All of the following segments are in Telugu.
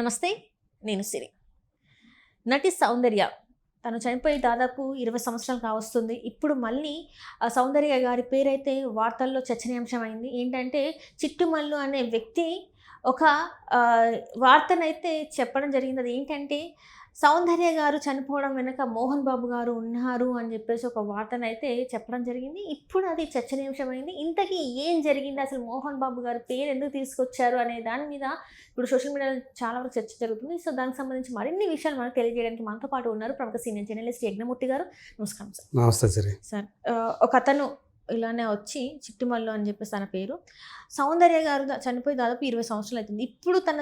నమస్తే నేను సిరి. నటి సౌందర్య తను చనిపోయి దాదాపు ఇరవై సంవత్సరాలు కావస్తుంది. ఇప్పుడు మళ్ళీ సౌందర్య గారి పేరైతే వార్తల్లో చర్చనీయాంశమైంది. ఏంటంటే చిట్టుమల్లు అనే వ్యక్తి ఒక వార్తనైతే చెప్పడం జరిగింది. అది ఏంటంటే సౌందర్య గారు చనిపోవడం వెనుక మోహన్ బాబు గారు ఉన్నారు అని చెప్పేసి ఒక వార్తనైతే చెప్పడం జరిగింది. ఇప్పుడు అది చర్చనీయాంశమైంది. ఇంతకీ ఏం జరిగింది? అసలు మోహన్ బాబు గారు పేరు ఎందుకు తీసుకొచ్చారు అనే దాని మీద ఇప్పుడు సోషల్ మీడియాలో చాలా వరకు చర్చ జరుగుతుంది. సో దానికి సంబంధించి మరిన్ని విషయాలు మనకు తెలియజేయడానికి మనతో పాటు ఉన్నారు ప్రముఖ సీనియర్ జర్నలిస్ట్ యజ్ఞమూర్తి గారు. నమస్కారం సార్. నమస్తే సిరి. సార్ ఒక అతను ఇలానే వచ్చి చిట్టుమల్లు అని చెప్పేసి తన పేరు. సౌందర్య గారు చనిపోయి దాదాపు ఇరవై సంవత్సరాలు అవుతుంది ఇప్పుడు తన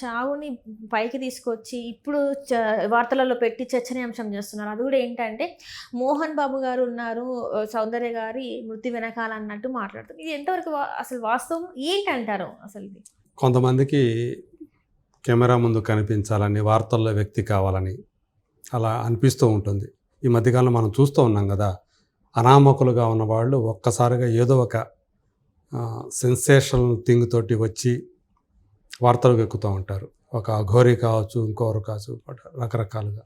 చావుని పైకి తీసుకొచ్చి ఇప్పుడు చ- వార్తలలో పెట్టి చర్చనీయాంశం చేస్తున్నారు. అది కూడా ఏంటంటే మోహన్ బాబు గారు ఉన్నారు సౌందర్య గారి మృతి వెనకాల అన్నట్టు మాట్లాడుతుంది ఇది ఎంతవరకు అసలు వాస్తవం ఏంటంటారు అసలు ఇది? కొంతమందికి కెమెరా ముందు కనిపించాలని వార్తల్లో వ్యక్తి కావాలని అలా అనిపిస్తూ ఉంటుంది. ఈ మధ్యకాలంలో మనం చూస్తూ ఉన్నాం కదా అనామకులుగా ఉన్న వాళ్ళు ఒక్కసారిగా ఏదో ఒక సెన్సేషనల్ థింగ్ తోటి వచ్చి వార్తలకు ఎక్కుతూ ఉంటారు. ఒక అఘోరి కావచ్చు ఇంకొకరు కావచ్చు రకరకాలుగా.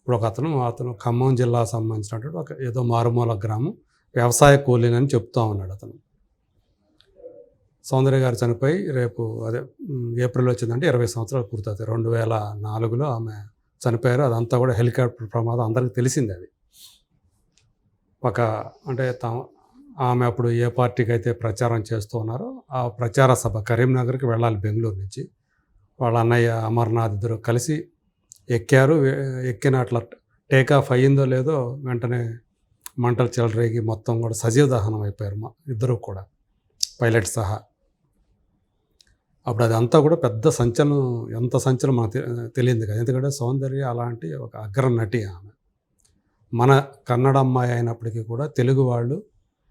ఇప్పుడు ఒక అతను అతను ఖమ్మం జిల్లా సంబంధించినటువంటి ఒక ఏదో మారుమూల గ్రామం వ్యవసాయ కూలీనని చెప్తూ ఉన్నాడు అతను. సౌందర్య గారు చనిపోయి రేపు అదే ఏప్రిల్ వచ్చిందంటే ఇరవై సంవత్సరాలు పూర్తవుతాయి. రెండు వేల నాలుగులో ఆమె చనిపోయారు. అదంతా కూడా హెలికాప్టర్ ప్రమాదం అందరికీ తెలిసింది అది. ఒక అంటే తాము ఆమె అప్పుడు ఏ పార్టీకి అయితే ప్రచారం చేస్తూ ఉన్నారో ఆ ప్రచార సభ కరీంనగర్కి వెళ్ళాలి బెంగళూరు నుంచి. వాళ్ళ అన్నయ్య అమర్నాథ్ ఇద్దరు కలిసి ఎక్కారు. ఎక్కిన అట్లా టేక్ ఆఫ్ అయ్యిందో లేదో వెంటనే మంటలు చెలరేగి మొత్తం కూడా సజీవ దహనం అయిపోయారు మా ఇద్దరు కూడా. పైలట్ సహా. అప్పుడు అదంతా కూడా పెద్ద సంచలనం ఎంత సంచలనం మనకు తెలియదు కదా. ఎందుకంటే సౌందర్య అలాంటి ఒక అగ్ర నటి ఆమె. మన కన్నడ అమ్మాయి అయినప్పటికీ కూడా తెలుగు వాళ్ళు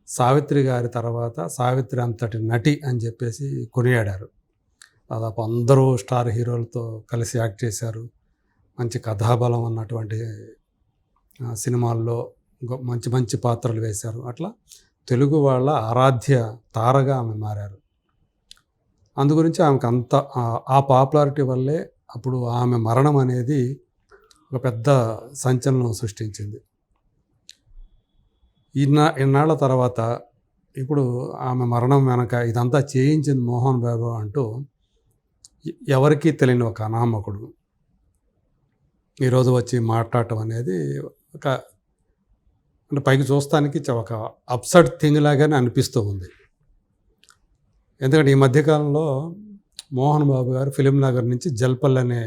సావిత్రి గారి తర్వాత సావిత్రి అంతటి నటి అని చెప్పేసి కొనియాడారు. దాదాపు అందరూ స్టార్ హీరోలతో కలిసి యాక్ట్ చేశారు. మంచి కథాబలం ఉన్నటువంటి సినిమాల్లో గొ- మంచి మంచి పాత్రలు వేశారు. అట్లా తెలుగు వాళ్ళ ఆరాధ్య తారగా ఆమె మారారు. అందు గురించి ఆమెకు అంత ఆ పాపులారిటీ వల్లే అప్పుడు ఆమె మరణం అనేది ఒక పెద్ద సంచలనం సృష్టించింది. ఇన్నా ఇన్నాళ్ళ తర్వాత ఇప్పుడు ఆమె మరణం వెనక ఇదంతా చేయించింది మోహన్ బాబు అంటూ ఎవరికీ తెలియని ఒక అనామకుడు. ఈరోజు వచ్చి మాట్లాడటం అనేది ఒక అంటే పైకి చూస్తానికి ఒక అప్సెట్ థింగ్ లాగానే అనిపిస్తూ ఉంది. ఎందుకంటే ఈ మధ్యకాలంలో మోహన్ బాబు గారు ఫిలిం నగర్ నుంచి జల్పల్ అనే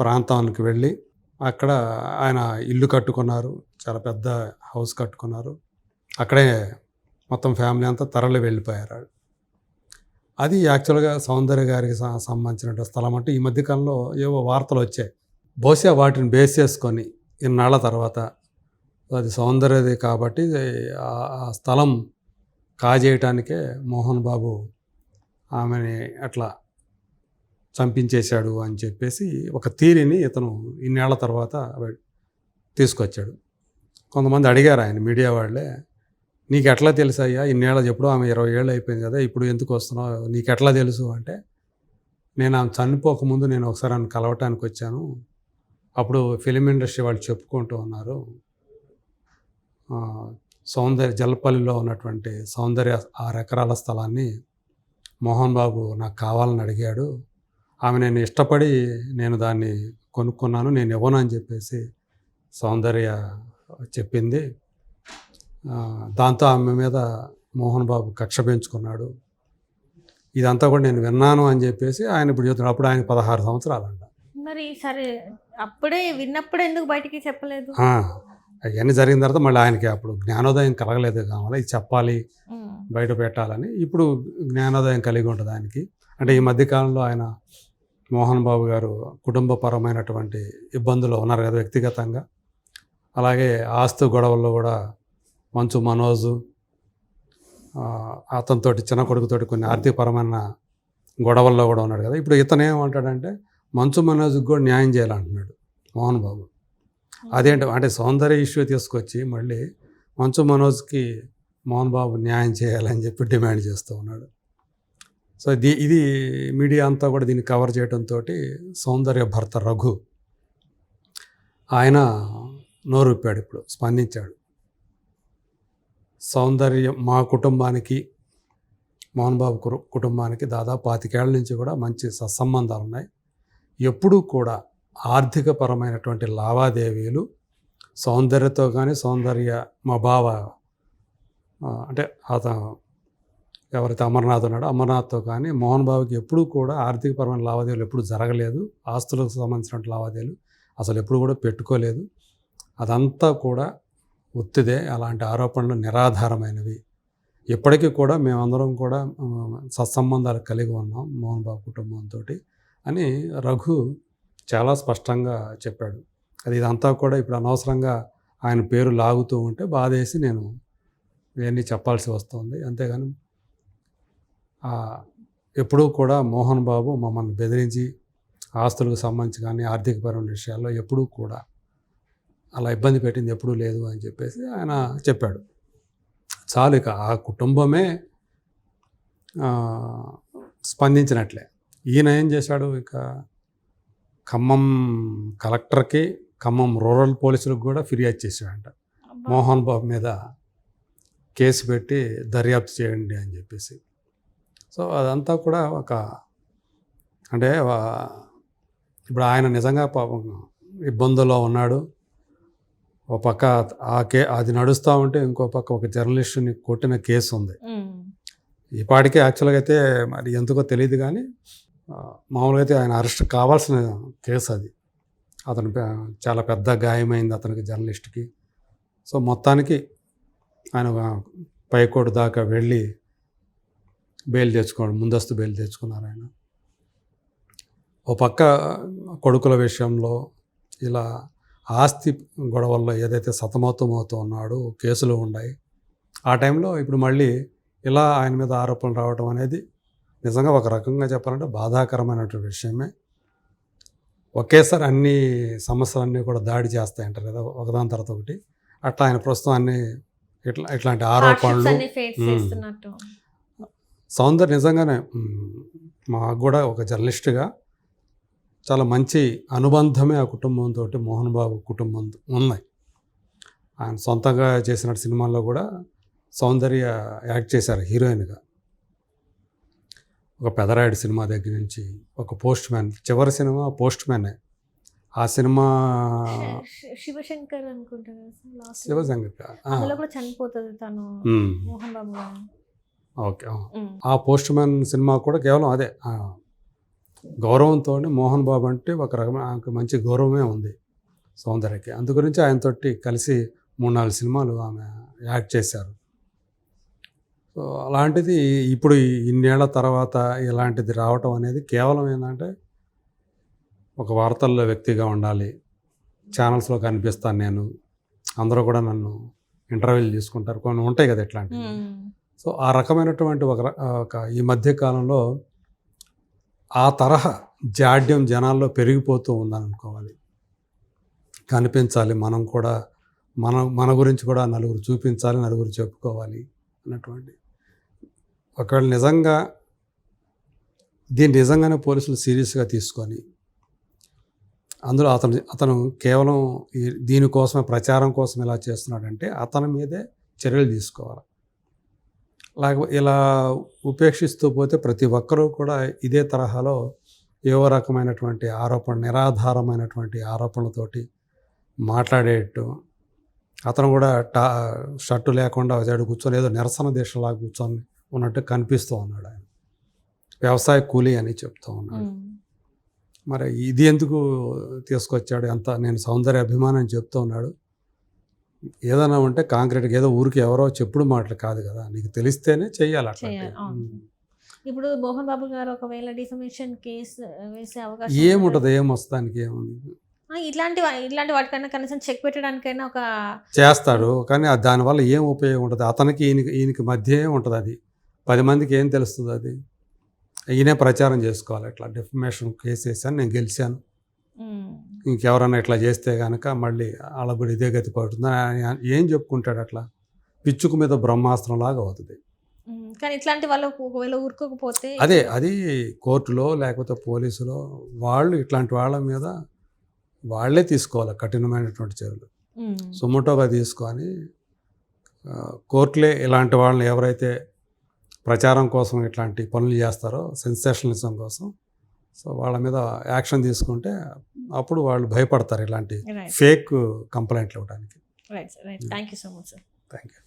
ప్రాంతానికి వెళ్ళి అక్కడ ఆయన ఇల్లు కట్టుకున్నారు. చాలా పెద్ద హౌస్ కట్టుకున్నారు. అక్కడే మొత్తం ఫ్యామిలీ అంతా తరలి వెళ్ళిపోయారు అది యాక్చువల్గా సౌందర్య గారికి సంబంధించినటువంటి సంబంధించిన స్థలం అంటే ఈ మధ్యకాలంలో ఏవో వార్తలు వచ్చాయి. బహుశా వాటిని బేస్ చేసుకొని ఇన్నాళ్ళ తర్వాత అది సౌందర్యది కాబట్టి ఆ- స్థలం కాజేయటానికే మోహన్ బాబు ఆమెని అట్లా చంపించేశాడు అని చెప్పేసి ఒక థీరీని ఇతను ఇన్నేళ్ళ తర్వాత తీసుకొచ్చాడు. కొంతమంది అడిగారు ఆయన మీడియా వాళ్ళే నీకు ఎట్లా తెలుసు అయ్యా? ఇన్నేళ్ళ చెప్పుడు ఆమె ఇరవై ఏళ్ళు అయిపోయింది కదా ఇప్పుడు ఎందుకు వస్తున్నావు? నీకు ఎట్లా తెలుసు? అంటే నేను ఆమె చనిపోకముందు నేను ఒకసారి ఆమెను కలవటానికి వచ్చాను. అప్పుడు ఫిలిం ఇండస్ట్రీ వాళ్ళు చెప్పుకుంటూ ఉన్నారు. సౌందర్య జలపల్లిలో ఉన్నటువంటి సౌందర్య ఆరు ఎకరాల స్థలాన్ని మోహన్ బాబు నాకు కావాలని అడిగాడు. ఆమె నేను ఇష్టపడి నేను దాన్ని కొనుక్కున్నాను నేను ఇవ్వను అని చెప్పేసి సౌందర్య చెప్పింది. దాంతో ఆమె మీద మోహన్ బాబు కక్ష పెంచుకున్నాడు. ఇదంతా కూడా నేను విన్నాను అని చెప్పేసి ఆయన ఇప్పుడు చెప్తున్నాడు అప్పుడు ఆయన పదహారు సంవత్సరాలంట. మరి సరే అప్పుడే విన్నప్పుడే ఎందుకు బయటికి చెప్పలేదు? అవన్నీ జరిగిన తర్వాత మళ్ళీ ఆయనకి అప్పుడు జ్ఞానోదయం కలగలేదు కావాలి. ఇది చెప్పాలి. బయట పెట్టాలని. ఇప్పుడు జ్ఞానోదయం కలిగి ఉంటుంది ఆయనకి. అంటే ఈ మధ్యకాలంలో ఆయన మోహన్ బాబు గారు కుటుంబపరమైనటువంటి ఇబ్బందులు ఉన్నారు కదా వ్యక్తిగతంగా. అలాగే ఆస్తు గొడవల్లో కూడా మంచు మనోజు అతనితోటి చిన్న కొడుకుతోటి కొన్ని ఆర్థికపరమైన గొడవల్లో కూడా ఉన్నాడు కదా. ఇప్పుడు ఇతను ఏమంటాడంటే మంచు మనోజ్కి కూడా న్యాయం చేయాలంటున్నాడు మోహన్ బాబు. అదేంటి అంటే సౌందర్య ఇష్యూ తీసుకొచ్చి మళ్ళీ మంచు మనోజ్కి మోహన్ బాబు న్యాయం చేయాలని చెప్పి డిమాండ్ చేస్తూ ఉన్నాడు. సో ఇది ఇది మీడియా అంతా కూడా దీన్ని కవర్ చేయడంతో సౌందర్య భర్త రఘు. ఆయన నోరుప్పాడు ఇప్పుడు స్పందించాడు. సౌందర్యం మా కుటుంబానికి మోహన్ బాబు కురు- కుటుంబానికి దాదాపు పాతికేళ్ళ నుంచి కూడా మంచి సత్సంబంధాలు ఉన్నాయి. ఎప్పుడూ కూడా ఆర్థికపరమైనటువంటి లావాదేవీలు సౌందర్యతో కానీ సౌందర్య మా బావ అంటే అతను ఎవరైతే అమర్నాథ్ ఉన్నాడో అమర్నాథ్తో కానీ మోహన్ బాబుకి ఎప్పుడూ కూడా ఆర్థికపరమైన లావాదేవీలు ఎప్పుడు జరగలేదు. ఆస్తులకు సంబంధించిన లావాదేవీలు అసలు ఎప్పుడు కూడా పెట్టుకోలేదు. అదంతా కూడా ఒత్తిదే. అలాంటి ఆరోపణలు నిరాధారమైనవి. ఇప్పటికీ కూడా మేమందరం కూడా సత్సంబంధాలు కలిగి ఉన్నాం మోహన్ బాబు కుటుంబంతో అని రఘు చాలా స్పష్టంగా చెప్పాడు. అది ఇదంతా కూడా ఇప్పుడు అనవసరంగా ఆయన పేరు లాగుతూ ఉంటే బాధేసి నేను ఇవన్నీ చెప్పాల్సి వస్తుంది. అంతేగాని ఎప్పుడూ కూడా మోహన్ బాబు మమ్మల్ని బెదిరించి ఆస్తులకు సంబంధించి కానీ ఆర్థికపరమైన విషయాల్లో ఎప్పుడూ కూడా అలా ఇబ్బంది పెట్టింది ఎప్పుడూ లేదు అని చెప్పేసి ఆయన చెప్పాడు. చాలు ఇక ఆ కుటుంబమే స్పందించినట్లే. ఈయన ఏం చేశాడు ఇక? ఖమ్మం కలెక్టర్కి ఖమ్మం రూరల్ పోలీసులకు కూడా ఫిర్యాదు చేశాడంట. మోహన్ బాబు మీద కేసు పెట్టి దర్యాప్తు చేయండి అని చెప్పేసి. సో అదంతా కూడా ఒక అంటే ఇప్పుడు ఆయన నిజంగా పాపం ఇబ్బందుల్లో ఉన్నాడు. ఒక పక్క ఆ కే అది నడుస్తూ ఉంటే ఇంకో పక్క ఒక జర్నలిస్టుని కొట్టిన కేసు ఉంది. ఈ పాటికే యాక్చువల్గా అయితే మరి ఎందుకో తెలియదు కానీ మామూలుగా అయితే ఆయన అరెస్ట్ కావాల్సిన కేసు అది. అతను చాలా పెద్ద గాయమైంది అతనికి జర్నలిస్ట్కి. సో మొత్తానికి ఆయన పైకోటు దాకా వెళ్ళి బెయిల్ తెచ్చుకోండి ముందస్తు బెయిల్ తెచ్చుకున్నారు ఆయన. ఓ పక్క కొడుకుల విషయంలో ఇలా ఆస్తి గొడవల్లో ఏదైతే సతమతమవుతూ ఉన్నాడో కేసులు ఉన్నాయి. ఆ టైంలో ఇప్పుడు మళ్ళీ ఇలా ఆయన మీద ఆరోపణలు రావడం అనేది నిజంగా ఒక రకంగా చెప్పాలంటే బాధాకరమైనటువంటి విషయమే. ఒకేసారి అన్ని సమస్యలన్నీ కూడా దాడి చేస్తాయంటారు కదా ఒకదాని తర్వాత ఒకటి. అట్లా ఆయన ప్రస్తుతం అన్ని ఇట్లా ఇట్లాంటి ఆరోపణలు సౌందర్య నిజంగానే మాకు కూడా ఒక జర్నలిస్ట్గా చాలా మంచి అనుబంధమే ఆ కుటుంబంతో మోహన్ బాబు కుటుంబం ఉన్నాయి. ఆయన సొంతంగా చేసిన సినిమాల్లో కూడా సౌందర్య యాక్ట్ చేశారు హీరోయిన్గా. ఒక పెదరాయుడు సినిమా దగ్గర నుంచి ఒక పోస్ట్ మ్యాన్ చివరి సినిమా పోస్ట్ మ్యానే. ఆ సినిమా శివశంకర్ అనుకుంటా కదా సార్ లాస్ట్ శివశంకర్ చనిపోతుంది తను మోహన్ బాబు. ఓకే ఆ. పోస్ట్ మ్యాన్ సినిమా కూడా కేవలం అదే గౌరవంతో మోహన్ బాబు అంటే ఒక రకమైన ఆమెకు మంచి గౌరవమే ఉంది సౌందర్యకి. అందు గురించి ఆయనతోటి కలిసి మూడు నాలుగు సినిమాలు ఆమె యాక్ట్ చేశారు. సో అలాంటిది ఇప్పుడు ఇన్నేళ్ళ తర్వాత ఇలాంటిది రావటం అనేది కేవలం ఏంటంటే ఒక వార్తల్లో వ్యక్తిగా ఉండాలి. ఛానల్స్లో కనిపిస్తాను నేను. అందరూ కూడా నన్ను ఇంటర్వ్యూలు తీసుకుంటారు. కొన్ని ఉంటాయి కదా ఇట్లాంటివి. సో ఆ రకమైనటువంటి ఒక ఒక ఈ మధ్య కాలంలో ఆ తరహా జాడ్యం జనాల్లో పెరిగిపోతూ ఉందని అనుకోవాలి కనిపించాలి మనం కూడా మన మన గురించి కూడా నలుగురు చూపించాలి నలుగురు చెప్పుకోవాలి అన్నటువంటి. ఒకవేళ నిజంగా దీన్ని నిజంగానే పోలీసులు సీరియస్గా తీసుకొని అందులో అతను అతను కేవలం దీనికోసమే ప్రచారం కోసం ఇలా చేస్తున్నాడంటే అతని మీదే చర్యలు తీసుకోవాలి. లేకపోతే ఇలా ఉపేక్షిస్తూ పోతే ప్రతి ఒక్కరూ కూడా ఇదే తరహాలో ఏవో రకమైనటువంటి ఆరోపణ నిరాధారమైనటువంటి ఆరోపణలతోటి మాట్లాడేట్టు. అతను కూడా టా షర్టు లేకుండా కూర్చొని ఏదో నిరసన దీక్షలాగా కూర్చొని ఉన్నట్టు కనిపిస్తూ ఉన్నాడు ఆయన. వ్యవసాయ కూలీ అని చెప్తూ ఉన్నాడు. మరి ఇది ఎందుకు తీసుకొచ్చాడు? ఎంత నేను సౌందర్య అభిమానం చెప్తూ ఉన్నాడు. ఏదైనా ఉంటే కాంక్రీట్గా ఏదో ఊరికి ఎవరో చెప్పుడు మాటలు కాదు కదా. నీకు తెలిస్తేనే చెయ్యాలి అట్లా. ఇప్పుడు మోహన్ బాబు గారు ఒకవేళ డిఫమేషన్ కేసు వేసే అవకాశం ఏముంటుంది? ఏమొస్తుంది దానికి ఏముంది? ఇట్లాంటి ఇట్లాంటి వాటికన్నా కనీసం చెక్ పెట్టడానికైనా ఒక చేస్తాడు. కానీ దానివల్ల ఏం ఉపయోగం ఉంటుంది? అతనికి ఈయనకి ఈయనకి మధ్య ఉంటుంది అది. పది మందికి ఏం తెలుస్తుంది అది? ఈయనే ప్రచారం చేసుకోవాలి. ఇట్లా డిఫమేషన్ కేసు వేసాను నేను గెలిచాను. ఉమ్, ఇంకెవరైనా ఇట్లా చేస్తే కనుక మళ్ళీ వాళ్ళకు కూడా ఇదే గతి పడుతుంది ఏం చెప్పుకుంటాడు అట్లా? పిచ్చుకు మీద బ్రహ్మాస్త్రం లాగా అవుతుంది. కానీ ఇట్లాంటి వాళ్ళు ఒకవేళ ఊరుకోకపోతే అదే అది కోర్టులో లేకపోతే పోలీసులో వాళ్ళు ఇట్లాంటి వాళ్ళ మీద వాళ్ళే తీసుకోవాలి కఠినమైనటువంటి చర్యలు. సుమోటోగా తీసుకొని కోర్టులే ఇలాంటి వాళ్ళని ఎవరైతే ప్రచారం కోసం ఇట్లాంటి పనులు చేస్తారో సెన్సేషనలిజం కోసం సో వాళ్ళ మీద యాక్షన్ తీసుకుంటే అప్పుడు వాళ్ళు భయపడతారు ఇలాంటి ఫేక్ కంప్లైంట్లు ఇవ్వడానికి. Right right thank you so much sir thank you